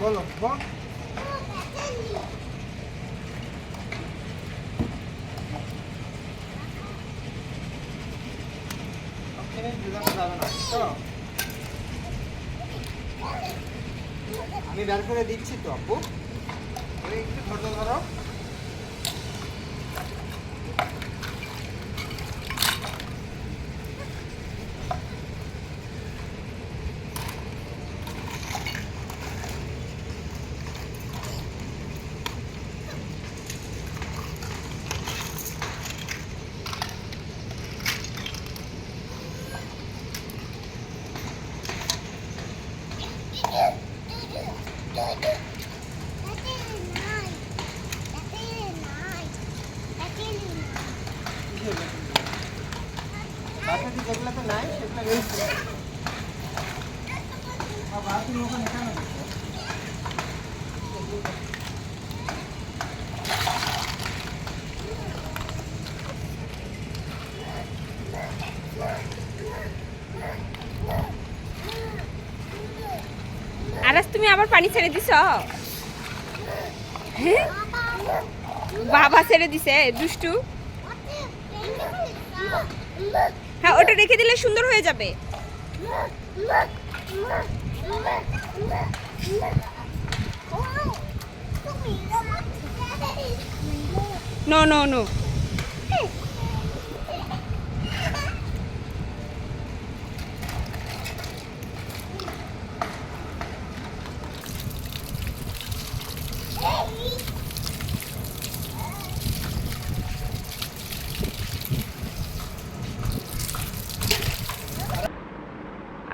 বলো বল। আমি বের করে দিচ্ছি তো আপু। একটু ধরো। যেগুলো তো নাই সেগুলো বাবা তুমি ওখানে কেন? আরাস তুমি আবার পানি ছেড়ে দিছ? বাবা ছেড়ে দিছে দুষ্টু হ্যাঁ ওটা রেখে দিলে সুন্দর হয়ে যাবে। নো নো নো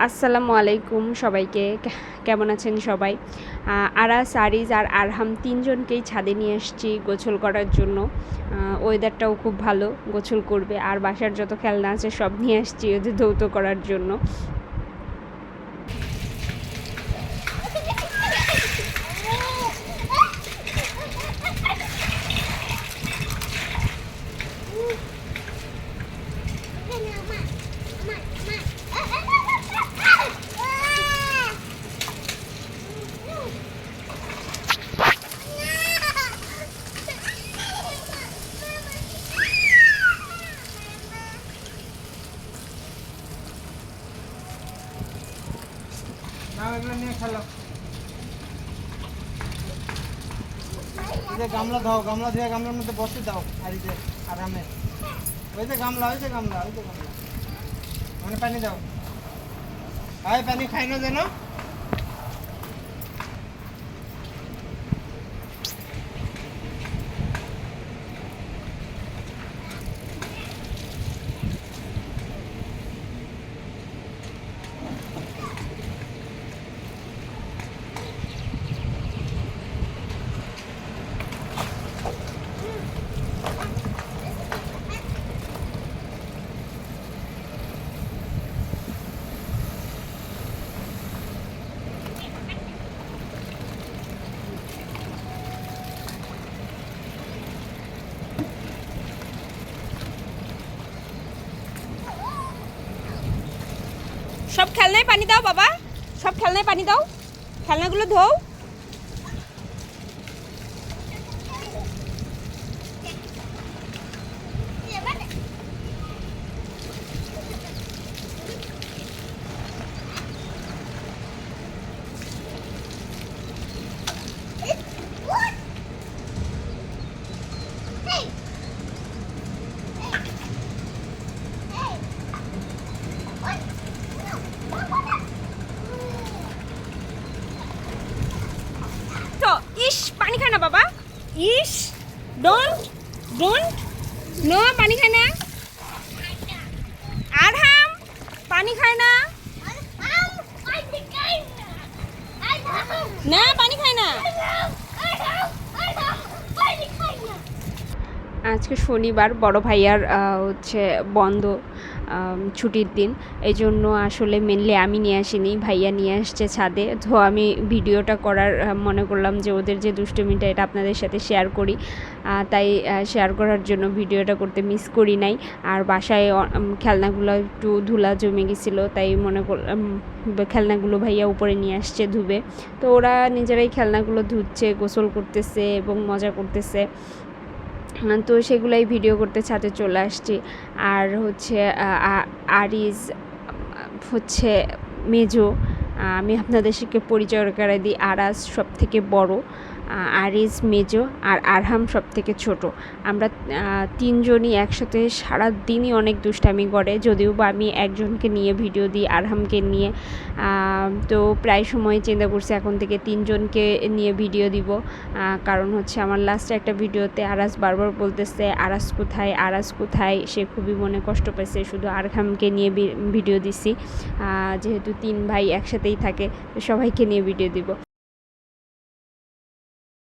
আসসালামু আলাইকুম সবাইকে। কেমন আছেন সবাই? আরা আরাস আরিজ আর আরহাম তিনজনকেই ছাদে নিয়ে এসছি গোছল করার জন্য। ওয়েদারটাও খুব ভালো, গোছল করবে। আর বাসার যত খেলনা আছে সব নিয়ে আসছি ওদের ধৌত করার জন্য নাও এগুলো নিয়ে খেলো এই যে গামলা দাও, গামলা দিয়ে গামলার মধ্যে বসে দাও আর যে আরামে। ওই যে গামলা, ওই যে গামলা, ওই যে গামলা। মানে পানি দাও। আয় পানি খাই না যেন? সব খেলনায় পানি দাও বাবা। সব খেলনায় পানি দাও। খেলনাগুলো ধোও তো ইস পানি খায় না বাবা? ইস ডোন্ট ডোন্ট নো পানি খায় না। আরহাম পানি খায় না। না পানি খায় না। আজকে শনিবার বড় ভাইয়ার হচ্ছে বন্ধ। ছুটির দিন। এই জন্য আসলে মেনলি আমি নিয়ে আসিনি, ভাইয়া নিয়ে আসছে ছাদে। তো আমি ভিডিওটা করার মনে করলাম যে ওদের যে দুষ্টুমিটা, এটা আপনাদের সাথে শেয়ার করি। তাই শেয়ার করার জন্য ভিডিওটা করতে মিস করি নাই। আর বাসায় খেলনাগুলো একটু ধুলা জমে গেছিল, তাই মনে করলাম খেলনাগুলো ভাইয়া উপরে নিয়ে আসছে ধুবে। তো ওরা নিজেরাই খেলনাগুলো ধুচ্ছে, গোসল করতেছে এবং মজা করতেছে। তো সেগুলাই ভিডিও করতে ছাদে চলে আসছি। আর হচ্ছে আরিজ, হচ্ছে মেজো, আমি আপনাদের সঙ্গে পরিচয় করে দিই। আরাজ সব থেকে বড়। আরিজ, মেজো আর আরহাম সব থেকে ছোট। আমরা তিনজনই একসাথে সারা দিনই অনেক দুষ্টামি করে, যদিও বা আমি একজনকে নিয়ে ভিডিও দিই, আরহামকে নিয়ে। তো প্রায় সময় চিন্তা করছি এখন থেকে তিনজনকে নিয়ে ভিডিও দিব। কারণ হচ্ছে আমার লাস্টে একটা ভিডিওতে আরাস বারবার বলতেছে আরাস কোথায়? আরাস কোথায়? সে খুবই মনে কষ্ট পেয়েছে শুধু আরহামকে নিয়ে ভিডিও দিছি। যেহেতু তিন ভাই একসাথেই থাকে সবাইকে নিয়ে ভিডিও দিব।